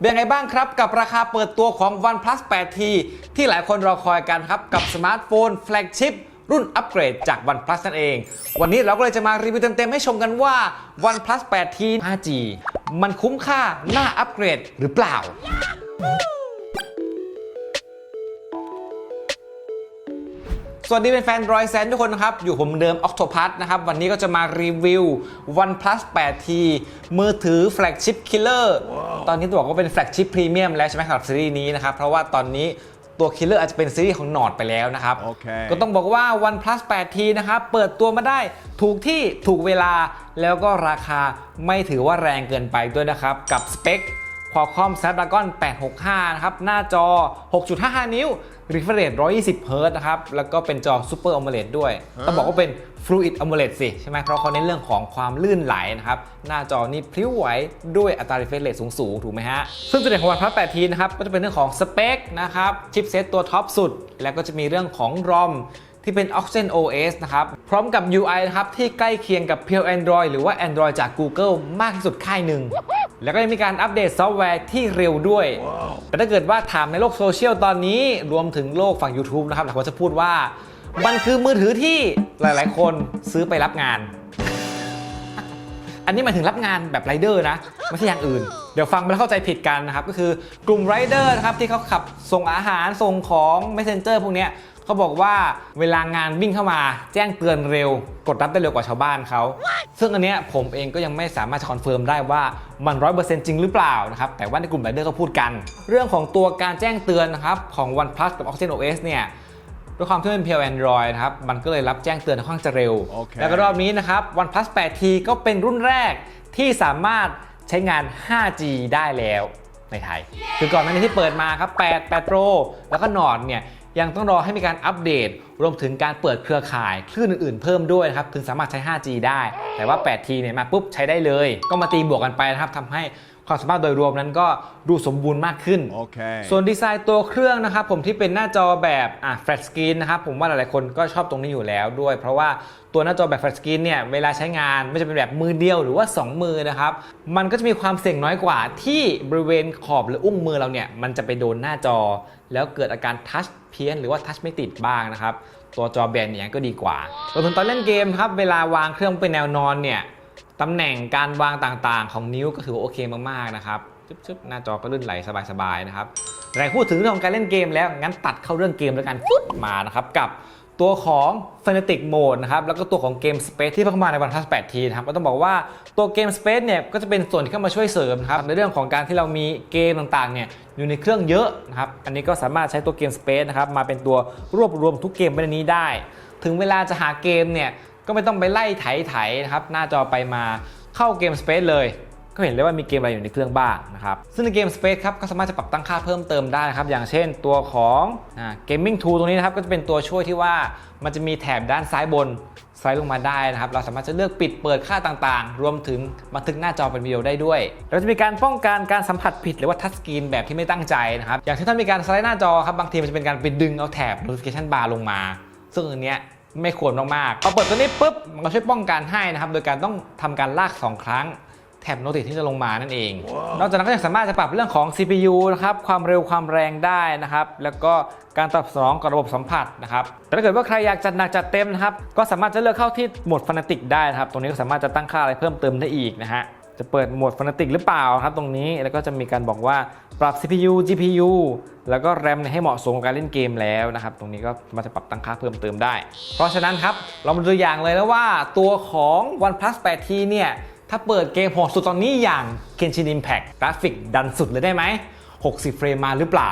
เป็นยังไงบ้างครับ กับราคาเปิดตัวของ OnePlus 8T ที่หลายคนรอคอยกันครับ กับสมาร์ทโฟนแฟลกชิพรุ่นอัปเกรดจาก OnePlus นั่นเอง วันนี้เราก็เลยจะมารีวิวเต็มๆ ให้ชมกันว่า OnePlus 8T 5G มันคุ้มค่าน่าอัปเกรดหรือเปล่า สวัสดีเป็นแฟนรอยแซนทุกคนนะครับ อยู่ผมเดิม Octopus นะครับ วันนี้ก็จะมารีวิว OnePlus 8T มือถือแฟลกชิพคิลเลอร์ตอนนี้ต้องบอกว่าเป็นแฟลกชิพพรีเมียมแล้วใช่ไหมสำหรับซีรีส์นี้นะครับ เพราะว่าตอนนี้ตัวคิลเลอร์อาจจะเป็นซีรีส์ของนอดไปแล้วนะครับโอเคก็ต้องบอกว่า OnePlus 8T นะครับ เปิดตัวมาได้ถูกที่ถูกเวลาแล้วก็ราคาไม่ถือว่าแรงเกินไปด้วยนะครับ กับสเปค Qualcomm Snapdragon 865 นะครับ หน้าจอ 6.55 นิ้ว refresh rate 120 Hz นะครับ แล้วก็เป็นจอ Super AMOLED ด้วย ต้องบอกว่าเป็น Fluid AMOLED สิ ใช่ไหม เพราะเขาเน้นเรื่องของความลื่นไหลนะครับ หน้าจอนี่พลิ้วไหวด้วยอัตรา refresh rate สูง ๆ ถูกไหมฮะ ซึ่งจุดเด่นของ OnePlus 8T นะครับ ก็จะเป็นเรื่องของสเปคนะครับ ชิปเซตตัวท็อปสุด แล้วก็จะมีเรื่องของ ROM ที่เป็น Oxygen OS นะครับ พร้อมกับ UI นะครับที่ใกล้เคียงกับ Pure Android หรือว่า Android จาก Google มากที่สุดค่ายหนึ่ง แล้วก็ยังมีการอัปเดตซอฟต์แวร์ที่เร็วด้วย แต่ถ้าเกิดว่าถามในโลกโซเชียลตอนนี้รวมถึงโลกฝั่ง YouTube นะครับหลายคนจะพูดว่า มันคือมือถือที่หลายๆ คนซื้อไปรับงาน อันนี้หมายถึงรับงานแบบไรเดอร์นะไม่ใช่อย่างอื่นเดี๋ยวฟังมาแล้วเข้าใจผิดกันนะครับ ก็คือกลุ่มไรเดอร์นะครับที่เขาขับส่งอาหารส่งของ Messenger พวกเนี้ย เขาบอกว่าเวลางานวิ่งเข้ามา แจ้งเตือนเร็ว กดรับได้เร็วกว่าชาวบ้านเขาซึ่งอันเนี้ยผมเองก็ยังไม่สามารถจะคอนเฟิร์มได้ว่ามัน100%จริงหรือเปล่านะครับแต่ว่าในกลุ่มไรเดอร์ก็พูดกัน เรื่องของตัวการแจ้งเตือนนะครับของ OnePlus กับ Oxygen OS เนี่ยด้วยความที่เป็นเพียว Android นะครับ มันก็เลยรับแจ้งเตือนค่อนข้างจะเร็วโอเคแล้วก็รอบนี้นะครับ OnePlus 8T ก็เป็นรุ่นแรกที่สามารถใช้งาน 5G ได้แล้วในไทยคือก่อนหน้านี้ที่เปิดมาครับ 8 8 Pro แล้วก็นอดเนี่ย ยังต้องรอให้มีการอัปเดต รวมถึงการเปิดเครือข่ายคลื่นอื่นๆเพิ่มด้วยนะครับถึงสามารถใช้ 5G ได้ แต่ว่า 8T เนี่ยมาปุ๊บใช้ได้เลย ก็มาตีบวกกันไปนะครับทำให้ ความสามารถโดยรวมนั้นก็ดูสมบูรณ์มากขึ้นโอเคส่วนดีไซน์ตัวเครื่องนะครับผมที่เป็นหน้าจอแบบอะแฟลชสกรีนนะครับผมว่าหลายๆคนก็ชอบตรงนี้อยู่แล้วด้วย เพราะว่าตัวหน้าจอแบบแฟลชสกรีนเนี่ยเวลาใช้งานไม่จะเป็นแบบมือเดียวหรือว่า 2 มือนะครับมันก็จะมีความเสี่ยงน้อยกว่าที่บริเวณขอบหรืออุ้งมือเราเนี่ยมันจะไปโดนหน้าจอ แล้วเกิดอาการทัชเพี้ยนหรือว่าทัชไม่ติดบ้างนะครับตัวจอแบนเนี่ยก็ดีกว่ารวมถึงตอนเล่นเกมครับเวลาวางเครื่องเป็นแนวนอนเนี่ย ตำแหน่งการวางต่างๆ ของนิ้วก็ถือว่าโอเคมากๆนะครับชึบๆหน้าจอก็ลื่นไหลสบายๆนะครับแต่พูดถึงเรื่องของการเล่นเกมแล้วงั้นตัดเข้าเรื่องเกมแล้วกันฟึ๊บมานะครับกับตัวของ Fnatic Mode นะครับ แล้วก็ตัวของเกม Space ที่เพิ่งมาใน OnePlus 8T นะครับ ก็ต้องบอกว่าตัวเกม Space เนี่ย ก็จะเป็นส่วนที่เข้ามาช่วยเสริมครับ ในเรื่องของการที่เรามีเกมต่างๆ เนี่ย อยู่ในเครื่องเยอะนะครับ อันนี้ก็สามารถใช้ตัวเกม Space นะครับ มาเป็นตัวรวบรวมทุกเกมไว้ในนี้ได้ ถึงเวลาจะหาเกมเนี่ย ก็ไม่ต้องไปไล่ไถๆนะครับหน้าจอไปมาเข้าเกม Space เลย ก็เห็นเลยว่ามีเกมอะไรอยู่ในเครื่องบ้างนะครับซึ่งในเกม Space ครับก็สามารถจะปรับตั้งค่าเพิ่มเติมได้นะครับอย่างเช่นตัวของอ่า Gaming Tool ตรงนี้นะครับก็จะเป็นตัวช่วยที่ว่ามันจะมีแถบด้านซ้ายบนสไลด์ลงมาได้นะครับ เราสามารถจะเลือกปิดเปิดค่าต่างๆ รวมถึงบันทึกหน้าจอเป็นวิดีโอได้ด้วย เราจะมีการป้องกันการสัมผัสผิดหรือว่าทัชสกรีนแบบที่ไม่ตั้งใจนะครับ อย่างเช่นถ้ามีการสไลด์หน้าจอครับ บางทีมันจะเป็นการไปดึงเอาแถบ notification bar ลงมา ซึ่งอันเนี้ย ไม่ควรมากๆพอเปิดตัวนี้ปุ๊บมันก็ช่วยป้องกันให้นะครับ โดยการต้องทำการลาก 2 ครั้งแถบโนติที่จะลงมานั่นเอง นอกจากนั้นก็ยังสามารถจะปรับเรื่องของ CPU นะครับ ความเร็วความแรงได้นะครับ แล้วก็การตอบสนองกับระบบสัมผัสนะครับ แต่ถ้าเกิดว่าใครอยากจัดหนักจัดเต็มนะครับ ก็สามารถจะเลือกเข้าที่โหมดฟ a นติกได้นะครับ ตรงนี้ก็สามารถจะตั้งค่าอะไรเพิ่มเติมได้อีกนะฮะ จะเปิดโหมดฟ a นติกหรือเปล่าครับตรงนี้ แล้วก็จะมีการบอกว่าปรับ CPU GPU แล้วก็ RAM เนี่ยให้เหมาะสมกับการเล่นเกมแล้วนะครับ ตรงนี้ก็มาจะปรับตั้งค่าเพิ่มเติมได้ เพราะฉะนั้นครับ เรามาดูตัวอย่างเลยแล้วว่าตัวของ OnePlus 8T เนี่ย ถ้าเปิดเกมโหดสุดตอนนี้อย่าง Genshin Impact กราฟิกดันสุดเลยได้ไหม 60 เฟรมมาหรือเปล่า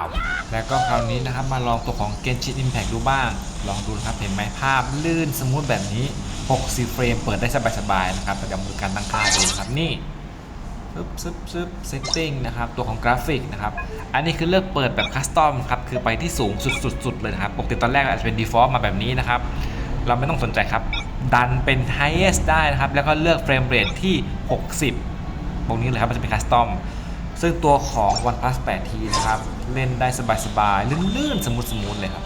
แล้วก็คราวนี้นะครับมาลองตัวของ Genshin Impact ดูบ้าง ลองดูนะครับ เห็นไหมภาพลื่นสมูทแบบนี้ 60 เฟรมเปิดได้สบายๆนะครับแต่กับมือการตั้งค่าดูครับนี่ ซึบซึบซึบเซตติ้งนะครับ ตัวของกราฟิกนะครับ อันนี้คือเลือกเปิดแบบคัสตอมครับ คือไปที่สูงสุดๆเลยนะครับ ปกติตอนแรกอาจจะเป็น default มาแบบนี้นะครับ เราไม่ต้องสนใจครับ ดันเป็น highest ได้นะครับ แล้วก็เลือกเฟรมเรทที่ 60 ตรงนี้เลยครับ มันจะเป็นคัสตอม ซึ่งตัวของ OnePlus 8T นะครับ เล่นได้สบายๆ ลื่นๆ สมูทๆเลยครับ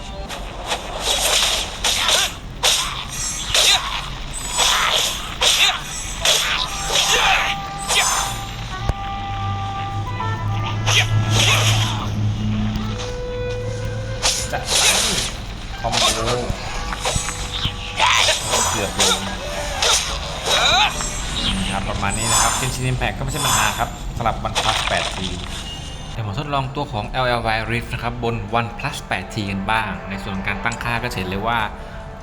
นะครับเป็นชินิมแพกก็ไม่ใช่ปัญหาครับสำหรับ OnePlus 8T เดี๋ยวผมทดลองตัวของ LLY Rift นะครับบน OnePlus 8T กันบ้าง ในส่วนการตั้งค่าก็เห็นเลยว่า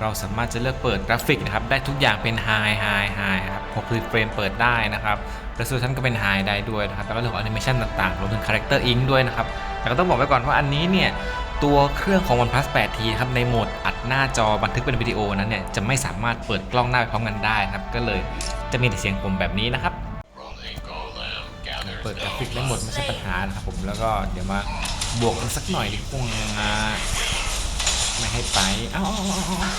เราสามารถจะเลือกเปิดกราฟิกนะครับ ได้ทุกอย่างเป็น High High High ครับ60เฟรมเปิดได้นะครับ Resolution ก็เป็น High ได้ด้วยนะครับแล้วก็เรื่องของ Animation ต่างๆรวมถึง Character Ink ด้วยนะครับแต่ก็ต้องบอกไว้ก่อนว่าอันนี้เนี่ยตัวเครื่องของ OnePlus 8T ครับในโหมดอัดหน้าจอบันทึกเป็นวิดีโอนั้นเนี่ยจะไม่สามารถเปิดกล้องหน้าไปพร้อมกันได้ครับก็เลยจะมีแต่เสียงผมแบบนี้นะครับ เปิดกราฟิกได้หมดไม่ใช่ปัญหานะครับผมแล้วก็เดี๋ยวมาบวกกันสักหน่อยดีกว่าไม่ให้ไปเอ้าเอาเอาเอาเอา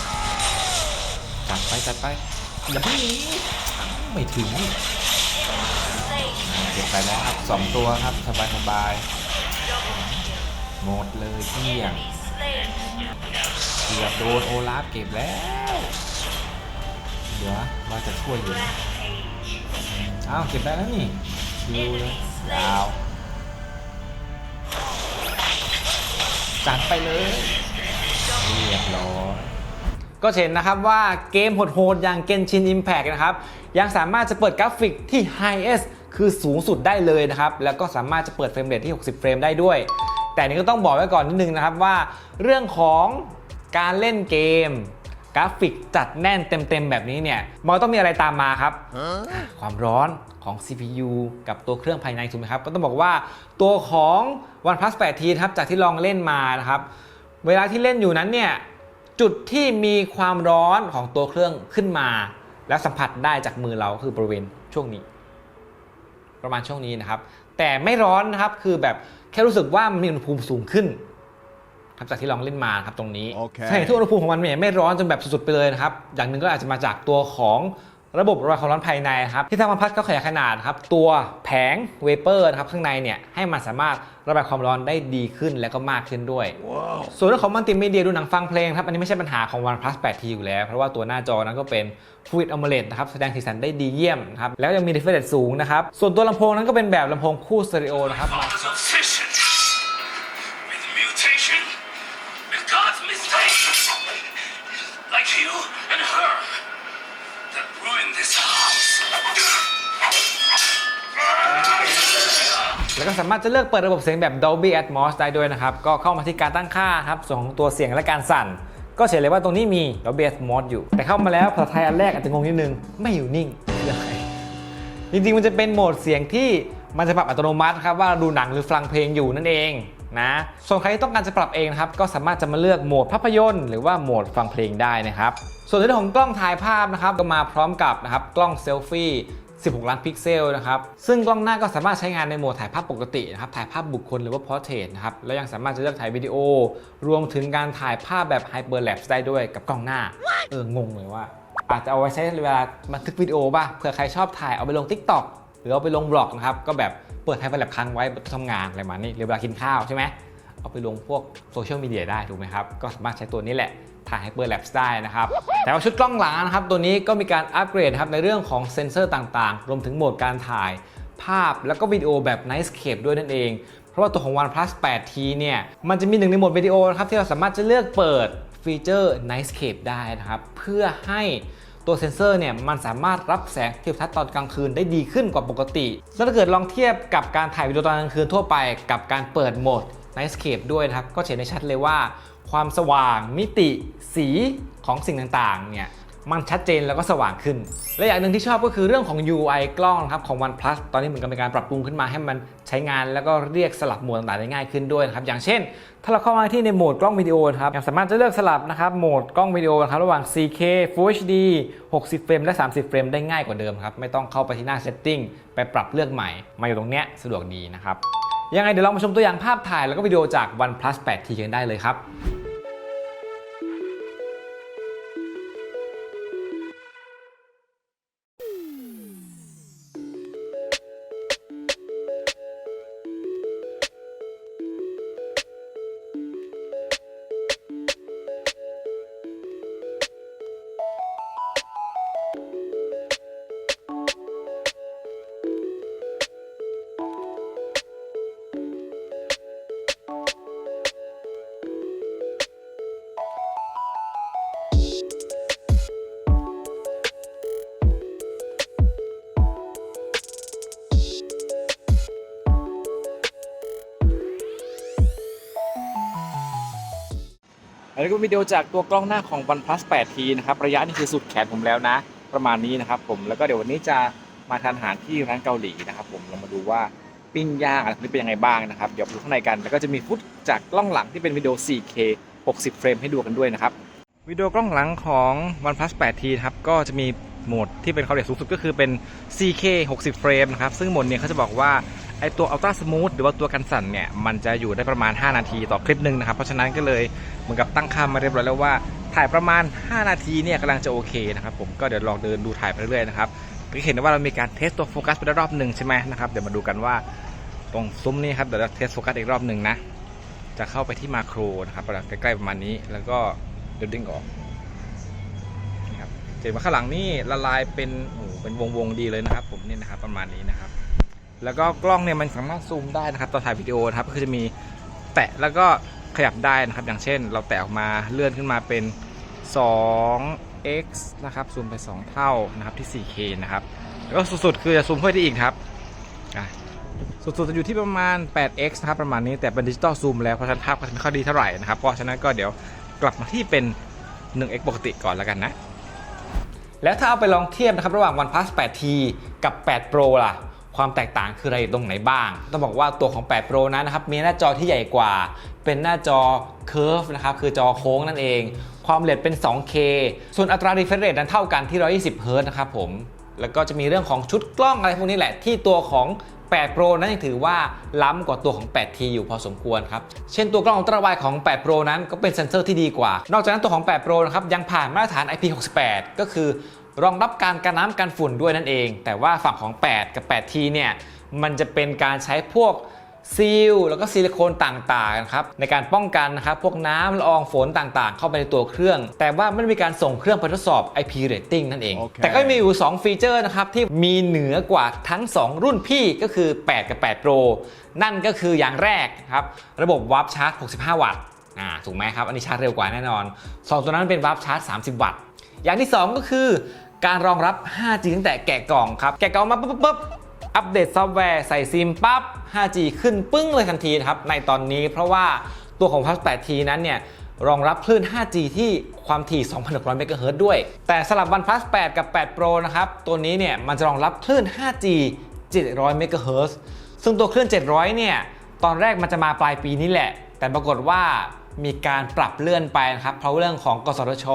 จัดไปจัดไปอย่าเพิ่งหนีเอ้าไม่ถึงเก็บไปแล้วครับสองตัวครับสบายสบายหมดเลยเที่ยงเกือบโดนโอลาฟเก็บแล้ว เดี๋ยวว่าจะช่วยอยู่อ้าวเก็บได้แล้วนี่ คิวเลยยาวจัดไปเลยเรียบร้อยก็เห็นนะครับว่าเกมโหดๆอย่าง Genshin Impact นะครับ ยังสามารถจะเปิดกราฟิกที่ Highest คือสูงสุดได้เลยนะครับ แล้วก็สามารถจะเปิดเฟรมเรทที่ 60 เฟรมได้ด้วย แต่นี่ก็ต้องบอกไว้ก่อนนิดนึงนะครับว่า เรื่องของการเล่นเกม กราฟิกจัดแน่นเต็มๆ แบบนี้เนี่ยมันต้องมีอะไรตามมาครับ ความร้อนของ CPU กับตัวเครื่องภายในถูกไหมครับ ก็ต้องบอกว่าตัวของ OnePlus 8T ครับจากที่ลองเล่นมานะครับ เวลาที่เล่นอยู่นั้นเนี่ยจุดที่มีความร้อนของตัวเครื่องขึ้นมา แล้วสัมผัสได้จากมือเราคือบริเวณช่วงนี้ ประมาณช่วงนี้นะครับ แต่ไม่ร้อนนะครับคือแบบแค่รู้สึกว่ามันมีอุณหภูมิสูงขึ้น ครับจากที่ลองเล่นมาครับตรงนี้โอเคสาเหตุที่อุณหภูมิของมันเนี่ยไม่ร้อนจนแบบสุดๆไปเลยนะครับอย่างหนึ่งก็อาจจะมาจากตัวของระบบระบายความร้อนภายในครับที่ทางมันพัดก็ขยายขนาดครับตัวแผงเวเปอร์นะครับข้างในเนี่ยให้มันสามารถระบายความร้อนได้ดีขึ้นและก็มากขึ้นด้วยส่วนเรื่องของมัลติมีเดียดูหนังฟังเพลงครับอันนี้ไม่ใช่ปัญหาของ OnePlus 8T อยู่แล้ว เพราะว่าตัวหน้าจอนั้นก็เป็น Full AMOLED นะครับแสดงสีสันได้ดีเยี่ยมนะครับแล้วยังมี refresh rate สูงนะครับส่วนตัวลำโพงนั้นก็เป็นแบบลำโพงคู่สเตอริโอนะครับ สามารถจะเลือกเปิดระบบเสียงแบบ Dolby Atmos ได้ด้วยนะครับ ก็เข้ามาที่การตั้งค่าครับ ส่วนของตัวเสียงและการสั่น ก็เฉยเลยว่าตรงนี้มี Dolby Atmos อยู่ แต่เข้ามาแล้วภาษาไทยอันแรกอาจจะงงนิดนึง ไม่อยู่นิ่งคืออะไรจริงๆมันจะเป็นโหมดเสียงที่มันจะปรับอัตโนมัติครับว่าเราดูหนังหรือฟังเพลงอยู่นั่นเองนะส่วนใครที่ต้องการจะปรับเองนะครับก็สามารถจะมาเลือกโหมดภาพยนตร์หรือว่าโหมดฟังเพลงได้นะครับ ส่วนในเรื่องของกล้องถ่ายภาพนะครับก็มาพร้อมกับนะครับกล้องเซลฟี่ 16 ล้านพิกเซลนะครับ ซึ่งกล้องหน้าก็สามารถใช้งานในโหมดถ่ายภาพปกตินะครับ ถ่ายภาพบุคคลหรือว่าพอร์เทรตนะครับ แล้วยังสามารถจะเลือกถ่ายวิดีโอ รวมถึงการถ่ายภาพแบบไฮเปอร์แลปได้ด้วยกับกล้องหน้า เออ งงเลยว่า อาจจะเอาไว้ใช้เวลาบันทึกวิดีโอป่ะ เผื่อใครชอบถ่ายเอาไปลง TikTok หรือเอาไปลงบล็อกนะครับ ก็แบบเปิดไฮเปอร์แลปค้างไว้บนโต๊ะทำงานอะไรประมาณนี้หรือเวลากินข้าวใช่ไหม เอาไปลงพวกโซเชียลมีเดียได้ถูกไหมครับ ก็สามารถใช้ตัวนี้แหละ ถ่าย Hyper Lapse ได้นะครับ แต่ว่าชุดกล้องหลังนะครับ ตัวนี้ก็มีการอัปเกรดครับในเรื่องของเซ็นเซอร์ต่างๆ รวมถึงโหมดการถ่ายภาพแล้วก็วิดีโอแบบ Nightscape ด้วยนั่นเอง เพราะว่าตัวของ OnePlus 8T เนี่ย มันจะมีหนึ่งในโหมดวิดีโอนะครับที่เราสามารถจะเลือกเปิดฟีเจอร์ Nightscape ได้นะครับ เพื่อให้ตัวเซนเซอร์เนี่ยมันสามารถรับแสงทิวทัศน์ตอนกลางคืนได้ดีขึ้นกว่าปกติ แล้วถ้าเกิดลองเทียบกับการถ่ายวิดีโอตอนกลางคืนทั่วไป กับการเปิดโหมด Nightscape ด้วยนะครับ ก็เห็นได้ชัดเลยว่า ความสว่าง มิติ สีของสิ่งต่างๆ เนี่ยมันชัดเจนแล้วก็สว่างขึ้น และอย่างหนึ่งที่ชอบก็คือเรื่องของ UI กล้องครับของ OnePlus ตอนนี้เหมือนกับเป็นการปรับปรุงขึ้นมาให้มันใช้งานแล้วก็เรียกสลับโหมดต่างๆได้ง่ายขึ้นด้วยนะครับ อย่างเช่น ถ้าเราเข้ามาที่ในโหมดกล้องวิดีโอครับยังสามารถจะเลือกสลับนะครับโหมดกล้องวิดีโอนะครับระหว่าง 4K Full HD 60 เฟรมและ 30 เฟรมได้ง่ายกว่าเดิมครับไม่ต้องเข้าไปที่หน้า Setting ไปปรับเลือกใหม่ มาอยู่ตรงเนี้ยสะดวกดีนะครับยังไงเดี๋ยวลองมาชมตัวอย่างภาพถ่ายแล้วก็วิดีโอจาก OnePlus 8T กันได้เลยครับ อันนี้ก็วิดีโอจากตัวกล้องหน้าของ OnePlus 8T นะครับระยะนี่คือสุดแขนผมแล้วนะ ประมาณนี้นะครับผมแล้วก็เดี๋ยววันนี้จะมาทานอาหารที่ร้านเกาหลีนะครับผมเรามาดูว่าปิ้งย่างอะไรนี้เป็นยังไงบ้างนะครับเดี๋ยวไปดูข้างในกันแล้วก็จะมีฟุตจากกล้องหลังที่เป็นวิดีโอ 4K 60 เฟรมให้ดูกันด้วยนะครับวิดีโอกล้องหลังของ OnePlus 8T ครับก็จะมีโหมดที่เป็นความละเอียดสูงสุดก็คือเป็น 4K 60 เฟรมนะครับซึ่งโหมดนี้เขาจะบอกว่า ไอตัว Ultra Smooth หรือว่าตัวกันสั่นเนี่ย มันจะอยู่ได้ประมาณ 5 นาทีต่อคลิปหนึ่งนะครับ เพราะฉะนั้นก็เลยเหมือนกับตั้งค่ามาเรียบร้อยแล้วว่า ถ่ายประมาณ 5 นาทีเนี่ยกำลังจะโอเคนะครับผมก็เดี๋ยวลองเดินดูถ่ายไปเรื่อยๆนะครับก็เห็นว่าเรามีการเทสตัวโฟกัสไปได้รอบหนึ่งใช่ไหมนะครับเดี๋ยวมาดูกันว่าตรงซุ้มนี้ครับเดี๋ยวเราเทสโฟกัสอีกรอบหนึ่งนะ จะเข้าไปที่มาโครนะครับใกล้ๆประมาณนี้แล้วก็เดินดิ้งออกนี่ครับเห็นว่าข้างหลังนี่ละลายเป็นโอ้เป็นวงๆดีเลยนะครับ ผมนี่นะครับประมาณนี้นะครับ แล้วก็กล้องเนี่ยมันสามารถซูมได้นะครับตอนถ่ายวิดีโอนะครับก็คือจะมีแตะแล้วก็ขยับได้นะครับ อย่างเช่น เราแตะออกมาเลื่อนขึ้นมาเป็น 2x นะครับซูมไป 2 เท่านะครับที่ 4K นะครับแล้วก็สุดๆ คือจะซูมเพิ่มได้อีกครับสุดๆจะอยู่ที่ประมาณ 8x นะครับประมาณนี้แต่เป็นดิจิตอลซูมแล้วเพราะฉะนั้นภาพก็จะไม่ค่อยดีเท่าไหร่นะครับเพราะฉะนั้นก็เดี๋ยวกลับมาที่เป็น 1x ปกติก่อนแล้วกันนะ แล้วถ้าเอาไปลองเทียบนะครับระหว่าง OnePlus 8T กับ 8 Pro ล่ะ ความแตกต่างคืออะไรอยู่ตรงไหนบ้าง ต้องบอกว่าตัวของ 8 Pro นั้นนะครับมีหน้าจอที่ใหญ่กว่า เป็นหน้าจอ Curve นะครับคือจอโค้งนั่นเอง ความเร็วเป็น 2K ส่วนอัตรา refresh rate นั้นเท่ากันที่ 120 Hz นะครับผมแล้วก็จะมีเรื่องของชุดกล้องอะไรพวกนี้แหละที่ตัวของ 8 Pro นั้นยังถือว่าล้ำกว่าตัวของ 8T อยู่พอสมควรครับ เช่นตัวกล้องอัลตราไวของ 8 Pro นั้นก็เป็นเซ็นเซอร์ที่ดีกว่า นอกจากนั้นตัวของ 8 Pro นะครับยังผ่านมาตรฐาน IP68 ก็คือ รองรับการกันน้ำกันฝุ่นด้วยนั่นเอง แต่ว่าฝั่งของ 8 กับ 8T เนี่ยมันจะเป็นการใช้พวกซีลแล้วก็ซิลิโคนต่างๆนะครับในการป้องกันนะครับพวกน้ำละอองฝนต่างๆ เข้าไปในตัวเครื่อง แต่ว่าไม่ได้มีการส่งเครื่องไปทดสอบ IP rating นั่นเองโอเคแต่ก็มีอยู่ 2 ฟีเจอร์นะครับที่มีเหนือกว่าทั้ง 2 รุ่นพี่ก็คือ 8 กับ 8 Pro นั่นก็คืออย่างแรกครับระบบวาร์ปชาร์จ 65 วัตต์อ่าถูกไหมครับ อันนี้ชาร์จเร็วกว่าแน่นอน 2 ตัวนั้นเป็นวาร์ปชาร์จ 30 วัตต์อย่างที่ 2 ก็คือ การรองรับ 5G ตั้งแต่แกะกล่องครับ แกะกล่องมาปุ๊บปุ๊บอัปเดตซอฟต์แวร์ใส่ซิมปั๊บ 5G ขึ้นปึ้งเลยทันทีนะครับในตอนนี้เพราะว่าตัวของ Plus 8T นั้นเนี่ยรองรับคลื่น 5G ที่ความถี่ 2,600 เมกะเฮิรตซ์ด้วย แต่สำหรับ OnePlus 8 กับ 8 Pro นะครับ ตัวนี้เนี่ยมันจะรองรับคลื่น 5G 700 เมกะเฮิรตซ์ซึ่งตัวคลื่น 700 เนี่ย ตอนแรกมันจะมาปลายปีนี้แหละ แต่ปรากฏว่า มีการปรับเลื่อนไปนะครับเพราะเรื่องของกสทช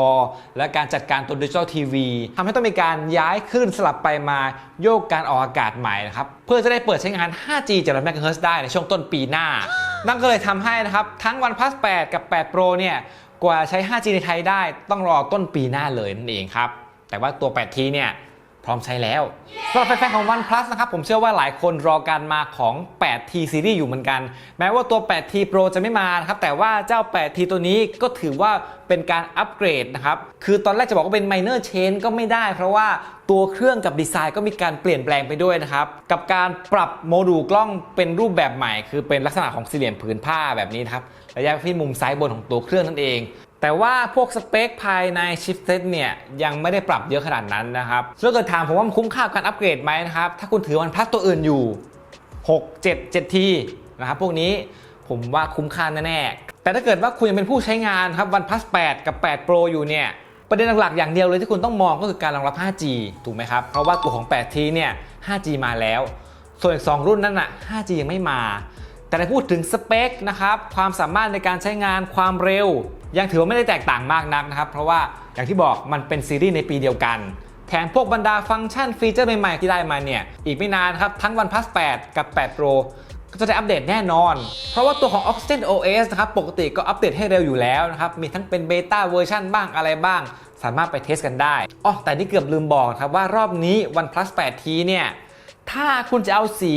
และการจัดการตัวดิจิทัลทีวีทำให้ต้องมีการย้ายคลื่นสลับไปมาโยกการออกอากาศใหม่นะครับเพื่อจะได้เปิดใช้งาน 5G 700 MHz ได้ในช่วงต้นปีหน้า นั่นก็เลยทำให้นะครับทั้ง OnePlus 8กับ 8 Pro เนี่ยกว่าใช้ 5G ในไทยได้ต้องรอต้นปีหน้าเลยนั่นเองครับแต่ว่าตัว 8T เนี่ย พร้อมใช้แล้วสำหรับแฟนๆของ OnePlus นะครับผมเชื่อว่าหลายคนรอการมาของ 8T Series อยู่เหมือนกัน แม้ว่าตัว 8T Pro จะไม่มานะครับแต่ว่าเจ้า 8T ตัวนี้ก็ถือว่าเป็นการอัปเกรดนะครับ คือตอนแรกจะบอกว่าเป็น minor change ก็ไม่ได้ เพราะว่าตัวเครื่องกับดีไซน์ก็มีการเปลี่ยนแปลงไปด้วยนะครับ กับการปรับโมดูลกล้องเป็นรูปแบบใหม่ คือเป็นลักษณะของสี่เหลี่ยมผืนผ้าแบบนี้นะครับระยะที่มุมซ้ายบนของตัวเครื่องนั่นเอง แต่ว่าพวกสเปคภายในชิปเซตเนี่ยยังไม่ได้ปรับเยอะขนาดนั้นนะครับถ้าเกิดถามผมว่ามันคุ้มค่าการอัปเกรดไหมนะครับ ถ้าคุณถือวันพลัสตัวอื่นอยู่ 6 7 7ทีนะครับพวกนี้ผมว่าคุ้มค่าแน่ๆแต่ถ้าเกิดว่าคุณยังเป็นผู้ใช้งานครับ OnePlus 8กับ 8 Pro อยู่เนี่ยประเด็นหลักๆอย่างเดียวเลยที่คุณต้องมองก็คือการรองรับ 5G ถูกไหมครับ เพราะว่าตัวของ 8T เนี่ย 5G มาแล้ว ส่วนอีก2รุ่นนั้นน่ะ 5G ยังไม่มา แต่ถ้าพูดถึงสเปคนะครับความสามารถในการใช้งานความเร็ว ยังถือว่าไม่ได้แตกต่างมากนักนะครับ เพราะว่าอย่างที่บอกมันเป็นซีรีส์ในปีเดียวกันแถมพวกบรรดาฟังก์ชันฟีเจอร์ใหม่ๆที่ได้มาเนี่ย อีกไม่นานครับ ทั้ง OnePlus 8 กับ 8 Pro ก็จะได้อัปเดตแน่นอน เพราะว่าตัวของ Oxygen OS นะครับ ปกติก็อัปเดตให้เร็วอยู่แล้วนะครับ มีทั้งเป็นเบต้าเวอร์ชันบ้างอะไรบ้าง สามารถไปเทสกันได้อ๋อแต่นี่เกือบลืมบอกครับว่ารอบนี้ OnePlus 8T เนี่ย ถ้าคุณจะเอาสี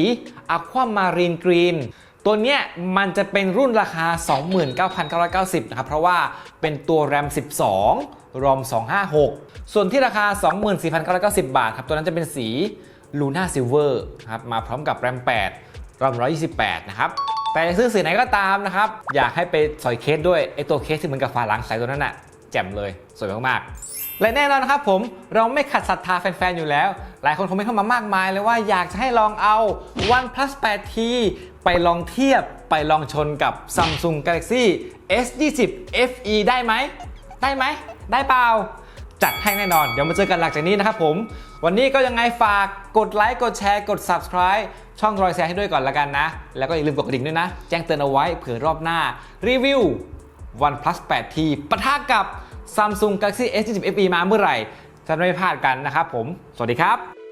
Aquamarine Green ตัวเนี้ยมันจะเป็นรุ่นราคา 29,990 นะครับ เพราะว่าเป็นตัว RAM 12 ROM 256 ส่วนที่ราคา 24,990 บาทครับ ตัวนั้นจะเป็นสี Luna Silver ครับ มาพร้อมกับ RAM 8 ROM 128 นะครับ แต่ซื้อสีไหนก็ตามนะครับ อยากให้ไปสอยเคสด้วย ไอตัวเคสที่เหมือนกับฝาหลังใสตัวนั้นน่ะแจ่มเลย สวยมากๆและแน่นอนนะครับผมเราไม่ขัดศรัทธาแฟนๆ อยู่แล้ว หลายคนคอมเมนต์เข้ามามากมายเลยว่าอยากจะให้ลองเอา OnePlus 8T ไปลองเทียบไปลองชนกับ Samsung Galaxy S20 FE ได้ไหม ได้ไหม ได้เปล่า จัดให้แน่นอน เดี๋ยวมาเจอกันหลังจากนี้นะครับผม วันนี้ก็ยังไงฝากกดไลค์ กดแชร์ กด Subscribe ช่องรอยแชร์ให้ด้วยก่อนละกันนะ แล้วก็อย่าลืมกดกระดิ่งด้วยนะ แจ้งเตือนเอาไว้เผื่อรอบหน้า รีวิว OnePlus 8T ปะทะกับ Samsung Galaxy S20 FE มาเมื่อไหร่จะไม่พลาดกันนะครับผม สวัสดีครับ